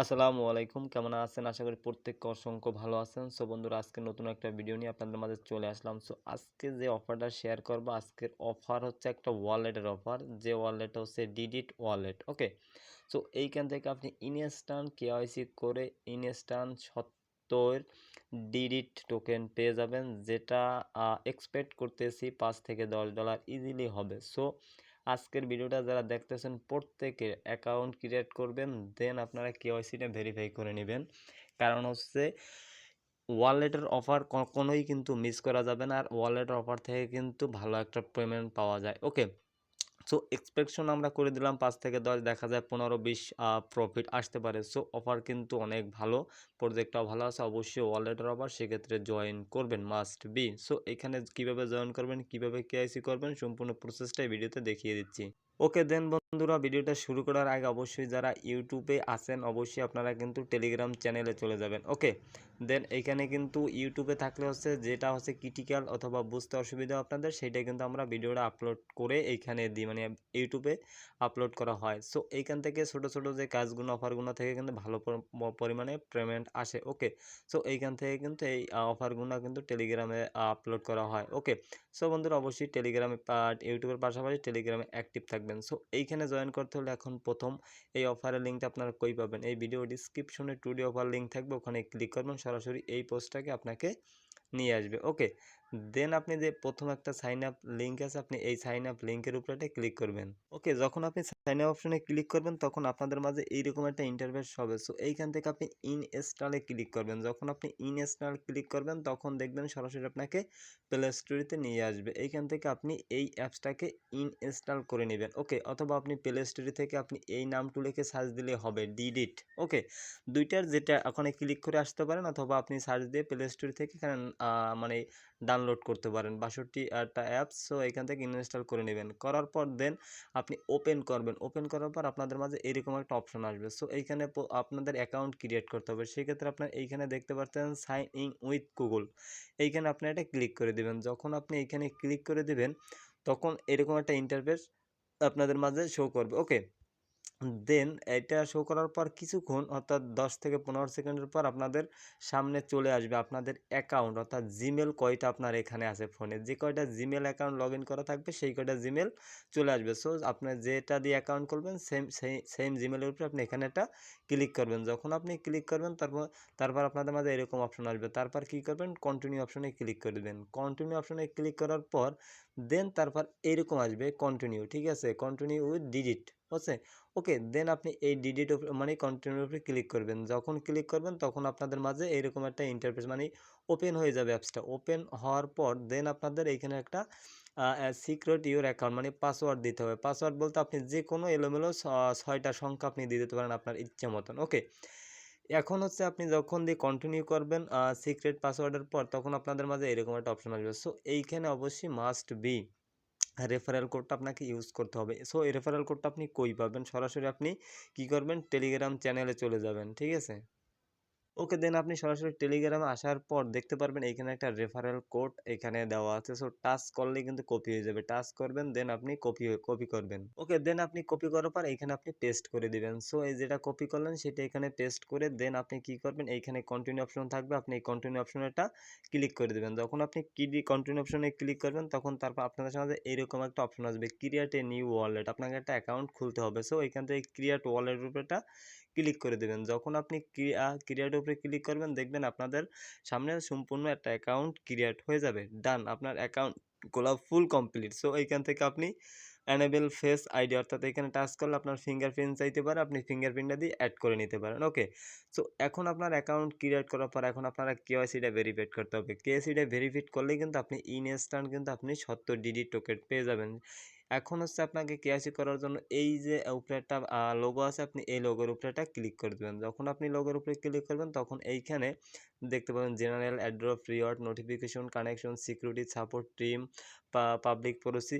আসসালামু আলাইকুম। কেমন আছেন? আশা করি প্রত্যেককে অসংখ্য ভালো আছেন। সো বন্ধুরা, আজকে নতুন একটা ভিডিও নিয়ে আপনাদের মাঝে চলে আসলাম। সো আজকে যে অফারটা শেয়ার করব, আজকের অফার হচ্ছে একটা ওয়ালেটের অফার যে ওয়ালেট হচ্ছে ডিডিট ওয়ালেট ওকে সো এইখান থেকে আপনি ইনস্ট্যান্ট কেওয়াইসি করে ইনস্ট্যান্ট সত্তর ডিডিট টোকেন পেয়ে যাবেন, যেটা এক্সপেক্ট করতেছি পাঁচ থেকে দশ ডলার ইজিলি হবে। সো আজকের ভিডিওটা যারা দেখতেছেন প্রত্যেকে অ্যাকাউন্ট ক্রিয়েট করবেন দেন আপনারা কেওয়াইসিটা ভেরিফাই করে নেবেন। কারণ হচ্ছে ওয়ালেটের অফার কখনোই কিন্তু মিস করা যাবে না, আর ওয়ালেটের অফার থেকে কিন্তু ভালো একটা পেমেন্ট পাওয়া যায়। ওকে সো এক্সপেকশন আমরা করে দিলাম পাঁচ থেকে দশ, দেখা যায় পনেরো, বিশ প্রফিট আসতে পারে। সো অফার কিন্তু অনেক ভালো প্রজেক্টটাও ভালো আছে, অবশ্যই ওয়ালেটের অফার সেক্ষেত্রে জয়েন করবেন মাস্ট বি সো এখানে কীভাবে জয়েন করবেন, কীভাবে কেআইসি করবেন, সম্পূর্ণ প্রসেসটাই ভিডিওতে দেখিয়ে দিচ্ছি। ওকে দেন বন্ধুরা ভিডিওটা শুরু করার আগে অবশ্যই যারা ইউটিউবে আছেন, অবশ্যই আপনারা কিন্তু টেলিগ্রাম চ্যানেলে চলে যাবেন ওকে দেন এখানে কিন্তু ইউটিউবে থাকলে হচ্ছে যেটা হচ্ছে ক্রিটিক্যাল অথবা বুঝতে অসুবিধা আপনাদের, সেটা কিন্তু আমরা ভিডিওটা আপলোড করে এইখানে দিই মানে ইউটিউবে আপলোড করা হয়। সো এইখান থেকে ছোট ছোট যে কাজগুলো অফারগুলো থেকে কিন্তু ভালো পরিমাণে পেমেন্ট আসে ওকে সো এইখান থেকে কিন্তু এই অফারগুলো কিন্তু টেলিগ্রামে আপলোড করা হয় ওকে সো বন্ধুরা অবশ্যই টেলিগ্রামে ইউটিউবের পাশাপাশি টেলিগ্রামে অ্যাক্টিভ থাকবেন। সো এইখানে জয়েন করতে হলে এখন প্রথম এই অফারের লিঙ্কটা আপনারা কই পাবেন। এই ভিডিও ডিসক্রিপশনে টুডে অফার লিঙ্ক থাকবে, ওখানে ক্লিক করবেন, সরাসরি এই পোস্টটাকে আপনাকে নিয়ে আসবে। ওকে, দেন আপনি যে প্রথম একটা সাইন আপ লিঙ্ক আছে, আপনি এই সাইন আপ লিঙ্কের উপরে ক্লিক করবেন। ওকে, যখন আপনি সাইন আপ অপশনে ক্লিক করবেন, তখন আপনাদের মাঝে এইরকম একটা ইন্টারভেস হবে। সো এইখান থেকে আপনি ইনস্টলে ক্লিক করবেন। যখন আপনি ইনস্টল ক্লিক করবেন, তখন দেখবেন সরাসরি আপনাকে প্লে স্টোরিতে নিয়ে আসবে। এইখান থেকে আপনি এই অ্যাপসটাকে ইনস্টল করে নেবেন। ওকে, অথবা আপনি প্লে স্টোরি থেকে আপনি এই নামটু লিখে সার্চ দিলে হবে ডিডিট ওকে, দুইটার যেটা, ওখানে ক্লিক করে আসতে পারেন, অথবা আপনি সার্চ দিয়ে প্লে স্টোরি থেকে মানে ডাউনলোড করতে পারেন। বাষট্টি একটা অ্যাপস সো এখান থেকে ইনস্টল করে নেবেন। করার পর দেন আপনি ওপেন করবেন। ওপেন করার পর আপনাদের মাঝে এরকম একটা অপশন আসবে। সো এইখানে আপনাদের অ্যাকাউন্ট ক্রিয়েট করতে হবে। সেক্ষেত্রে আপনার এইখানে দেখতে পাচ্ছেন সাইন ইন উইথ গুগল এইখানে আপনি এটা ক্লিক করে দিবেন। যখন আপনি এইখানে ক্লিক করে দেবেন, তখন এরকম একটা ইন্টারফেস আপনাদের মাঝে শো করবে। ওকে দেন এটা শো করার পর কিছুক্ষণ, অর্থাৎ দশ থেকে পনেরো সেকেন্ডের পর আপনাদের সামনে চলে আসবে আপনাদের অ্যাকাউন্ট অর্থাৎ জিমেল কয়টা আপনার এখানে আছে ফোনে যে কয়টা জিমেল অ্যাকাউন্ট লগ করা থাকবে, সেই কয়টা জিমেল চলে আসবে। সো আপনার যেটা দিয়ে অ্যাকাউন্ট করবেন সেম সেই সেম জিমেলের উপরে আপনি এখানে একটা ক্লিক করবেন। যখন আপনি ক্লিক করবেন, তারপর তারপর আপনাদের মাঝে এরকম অপশন আসবে। তারপর কী করবেন? কন্টিনিউ অপশনে ক্লিক করে দেবেন। কন্টিনিউ অপশনে ক্লিক করার পর দেন তারপর এরকম আসবে কন্টিনিউ ঠিক আছে? কন্টিনিউ উইথ ডিজিট বুঝছে ওকে, দেন আপনি এই ডিডিট মানে কন্টিনিউর উপরে ক্লিক করবেন। যখন ক্লিক করবেন, তখন আপনাদের মাঝে এরকম একটা ইন্টারফেস মানে ওপেন হয়ে যাবে অ্যাপসটা ওপেন হওয়ার পর, দেন আপনাদের এইখানে একটা সিক্রেট ইউর অ্যাকাউন্ট মানে পাসওয়ার্ড দিতে হবে। পাসওয়ার্ড বলতে আপনি যে কোনো এলোমেলো ছয়টা সংখ্যা আপনি দিয়ে দিতে পারেন আপনার ইচ্ছে মতন, ওকে? এখন হচ্ছে আপনি যখন দিয়ে কন্টিনিউ করবেন সিক্রেট পাসওয়ার্ডের পর, তখন আপনাদের মাঝে এরকম একটা অপশন আসবে। সো এইখানে অবশ্যই মাস্ট বি রেফারেল কোডটা আপনাকে ইউজ করতে হবে। সো এই রেফারেল কোডটা আপনি কই পাবেন? সরাসরি আপনি কি করবেন? টেলিগ্রাম চ্যানেলে চলে যাবেন, ঠিক আছে? ওকে দেন আপনি সরাসরি টেলিগ্রামে আসার পর দেখতে পারবেন এখানে একটা রেফারেল কোড এখানে দেওয়া আছে। সো টাচ করলে কিন্তু কপি হয়ে যাবে। টাচ করবেন দেন আপনি কপি কপি করবেন। ওকে দেন আপনি কপি করার পর এখানে আপনি পেস্ট করে দিবেন। সো এই যেটা কপি করলেন, সেটা এখানে পেস্ট করে দেন আপনি কি করবেন এইখানে কন্টিনিউ অপশন থাকবে। আপনি এই কন্টিনিউ অপশনটা ক্লিক করে দেবেন। যখন আপনি কি কন্টিনিউ অপশনে ক্লিক করবেন, তখন তারপর আপনাদের সাথে এইরকম একটা অপশন আসবে। ক্রিয়েট এ নিউ ওয়ালেট আপনাকে একটা অ্যাকাউন্ট খুলতে হবে। সো এখান থেকে ক্রিয়েট ওয়ালেট রূপেটা ক্লিক করে দেবেন। যখন আপনি ক্রিয়া ক্রিয়েট উপরে ক্লিক করবেন, দেখবেন আপনাদের সামনে সম্পূর্ণ একটা অ্যাকাউন্ট ক্রিয়েট হয়ে যাবে। ডান আপনার অ্যাকাউন্ট খোলা ফুল কমপ্লিট সো এইখান থেকে আপনি অ্যানেবেল ফেস আইডি অর্থাৎ এখানে টাচ করলে আপনার ফিঙ্গারপ্রিন্ট চাইতে পারে, আপনি ফিঙ্গারপ্রিন্টটা দিয়ে অ্যাড করে নিতে পারেন। ওকে সো এখন আপনার অ্যাকাউন্ট ক্রিয়েট করার পর এখন আপনারা কেওয়াইসিটা ভেরিফাইড করতে হবে। কেওয়াইসিটা ভেরিফাইড করলেই কিন্তু আপনি ইনস্ট্যান্ট কিন্তু আপনি সত্তর ডিডি টোকেন পেয়ে যাবেন। এখন হচ্ছে আপনাকে কেআইসি করার জন্য এই যে উপরে একটা লোগো আছে, আপনি এই লোগোর উপরে একটা ক্লিক করে দেবেন। যখন আপনি লোগোর উপরে ক্লিক করবেন, তখন এইখানে দেখতে পাবেন general airdrop reward notification connection security support team public policy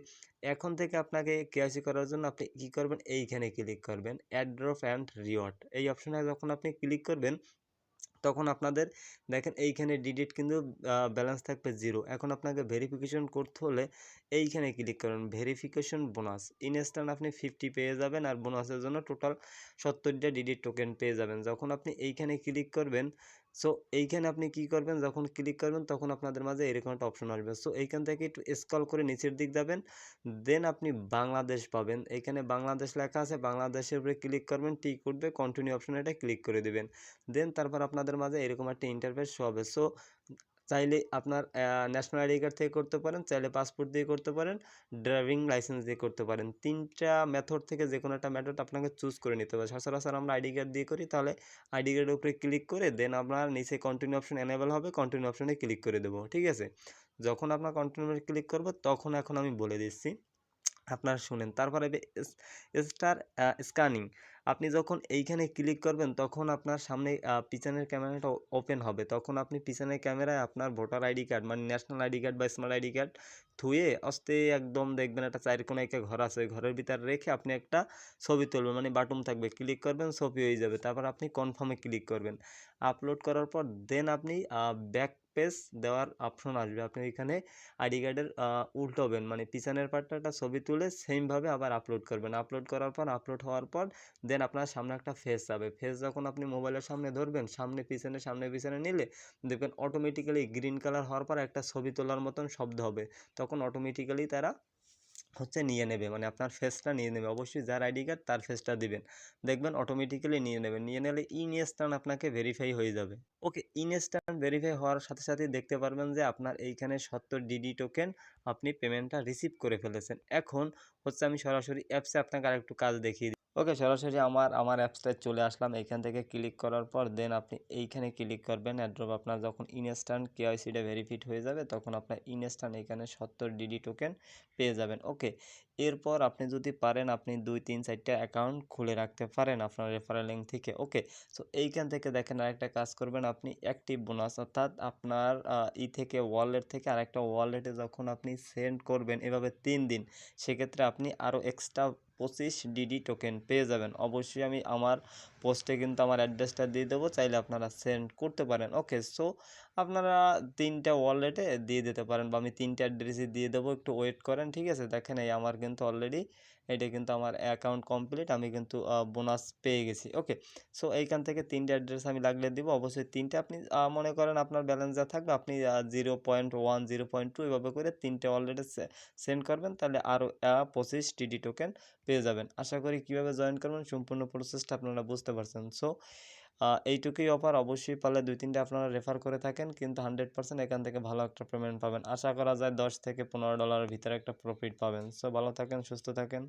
এখন থেকে আপনাকে কেআইসি করার জন্য আপনি কী করবেন? এইখানে ক্লিক করবেন অ্যাড্রপ অ্যান্ড রিওয়ার্ড এই অপশনে যখন আপনি ক্লিক করবেন তখন আপনাদের দেখেন এইখানে ডিডিট কিন্তু ব্যালেন্স থাকবে জিরো এখন আপনাকে ভেরিফিকেশন করতে হলে এইখানে ক্লিক করুন ভেরিফিকেশন বোনাস ইনস্ট্যান্ট আপনি ফিফটি পেয়ে যাবেন আর বোনাসের জন্য টোটাল সত্তরটা ডিডিট টোকেন পেয়ে যাবেন। যখন আপনি এইখানে ক্লিক করবেন সো এইখানে আপনি কি করবেন? যখন ক্লিক করবেন, তখন আপনাদের মাঝে এরকম একটা অপশন আসবে। সো এইখান থেকে একটু স্ক্রল করে নিচের দিক যাবেন। দেন আপনি বাংলাদেশ পাবেন। এখানে বাংলাদেশ লেখা আছে। বাংলাদেশের উপরে ক্লিক করবেন। টিক উঠবে। কন্টিনিউ অপশন এটা ক্লিক করে দেবেন। দেন তারপর আপনাদের মাঝে এরকম একটা ইন্টারফেস শো হবে। সো চাইলে আপনার ন্যাশনাল আইডি কার্ড থেকে করতে পারেন, চাইলে পাসপোর্ট দিয়ে করতে পারেন ড্রাইভিং লাইসেন্স দিয়ে করতে পারেন। তিনটা মেথড থেকে যে কোনো একটা মেথড আপনাকে চুজ করে নিতে হবে। সচরাচর আমরা আইডি কার্ড দিয়ে করি, তাহলে আইডি কার্ডের উপরে ক্লিক করে দেন আপনার নিচে কন্টিনিউ অপশন এনেবেল হবে কন্টিনিউ অপশনে ক্লিক করে দেবো, ঠিক আছে? যখন আপনার কন্টিনিউ ক্লিক করব, তখন এখন আমি বলে দিচ্ছি আপনারা শুনেন। তারপরে স্টার স্ক্যানিং। আপনি যখন এইখানে ক্লিক করবেন, তখন আপনার সামনে পিছনের ক্যামেরাটা ওপেন হবে। তখন আপনি পিছনের ক্যামেরায় আপনার ভোটার আইডি কার্ড মানে ন্যাশনাল আইডি কার্ড বা স্মার্ট আইডি কার্ড ধুয়ে আস্তে একদম দেখবেন একটা চার কোনো একটা ঘর আছে। ঘরের ভিতরে রেখে আপনি একটা ছবি তুলবেন মানে বাটন থাকবে। ক্লিক করবেন, ছবি হয়ে যাবে। তারপর আপনি কনফার্মে ক্লিক করবেন। আপলোড করার পর দেন আপনি ব্যাক পেজ দেওয়ার অপশন আসবে। আপনি এখানে আইডি কার্ডের উল্টোবেন মানে পিছনের পার্টটা একটা ছবি তুলে সেমভাবে আবার আপলোড করবেন। আপলোড করার পর আপলোড হওয়ার পর দেন আপনার সামনে একটা ফেস যাবে। ফেস যখন আপনি মোবাইলের সামনে ধরবেন, সামনে পিছনে সামনে পিছনে নিলে দেখবেন অটোমেটিক্যালি গ্রিন কালার হওয়ার পর একটা ছবি তোলার মতন শব্দ হবে। তখন অটোমেটিক্যালি তারা হচ্ছে নিয়ে নেবে মানে আপনার ফেসটা নিয়ে নেবে। অবশ্যই যার আইডি কার্ড তার ফেসটা দিবেন। দেখবেন অটোমেটিক্যালি নিয়ে নেবেন নিয়ে নিলে ইনস্ট্যান্ট আপনাকে ভেরিফাই হয়ে যাবে। ওকে ইনস্ট্যান্ট ভেরিফাই হওয়ার সাথে সাথে দেখতে পারবেন যে আপনার এইখানে সত্তর ডিডি টোকেন আপনি পেমেন্টটা রিসিভ করে ফেলেছেন। এখন হচ্ছে আমি সরাসরি অ্যাপসে আপনাকে আরেকটু কাজ দেখিয়ে ওকে, সরাসরি আমার আমার অ্যাপসটায় চলে আসলাম। এইখান থেকে ক্লিক করার পর দেন আপনি এইখানে ক্লিক করবেন। অ্যাড্রপ আপনার যখন ইনস্ট্যান্ট কেওয়াইসিটা ভেরিফিড হয়ে যাবে, তখন আপনার ইনস্ট্যান্ট এখানে সত্তর ডিডি টোকেন পেয়ে যাবেন। ওকে, এরপর আপনি যদি পারেন, আপনি দুই, তিন, চারটা অ্যাকাউন্ট খুলে রাখতে পারেন আপনার রেফারেল লিঙ্ক থেকে। ওকে সো এইখান থেকে দেখেন আরেকটা কাজ করবেন। আপনি অ্যাক্টিভ বোনাস অর্থাৎ আপনার ই থেকে ওয়ালেট থেকে আরেকটা ওয়ালেটে যখন আপনি সেন্ড করবেন এভাবে তিন দিন, সেক্ষেত্রে আপনি আরও এক্সট্রা পঁচিশ ডিডি টোকেন পেয়ে যাবেন। অবশ্যই আমি আমার পোস্টে কিন্তু আমার অ্যাড্রেসটা দিয়ে দেবো, চাইলে আপনারা সেন্ড করতে পারেন। ওকে সো আপনারা তিনটা ওয়ালেটে দিয়ে দিতে পারেন বা আমি তিনটা অ্যাড্রেসে দিয়ে দেবো, একটু ওয়েট করেন, ঠিক আছে? দেখেন এই আমার কিন্তু অলরেডি এটা কিন্তু আমার অ্যাকাউন্ট কমপ্লিট আমি কিন্তু বোনাস পেয়ে গেছি। ওকে সো এইখান থেকে তিনটে অ্যাড্রেস আমি লাগলে দিব। অবশ্যই তিনটে আপনি মনে করেন আপনার ব্যালেন্স যা থাকবে, আপনি zero point one zero point two এভাবে করে তিনটে অলরেডি সেন্ড করবেন, তাহলে আরও পঁচিশ টিডি টোকেন পেয়ে যাবেন। আশা করি কীভাবে জয়েন করবেন, সম্পূর্ণ প্রসেসটা আপনারা বুঝতে পারছেন। সো এইটুকুই অফার অবশ্যই পারলে দুই তিনটে আপনারা রেফার করে থাকেন। কিন্তু হান্ড্রেড পার্সেন্ট এখান থেকে ভালো একটা পেমেন্ট পাবেন। আশা করা যায় দশ থেকে পনেরো ডলারের ভিতরে একটা প্রফিট পাবেন। সো ভালো থাকেন, সুস্থ থাকেন।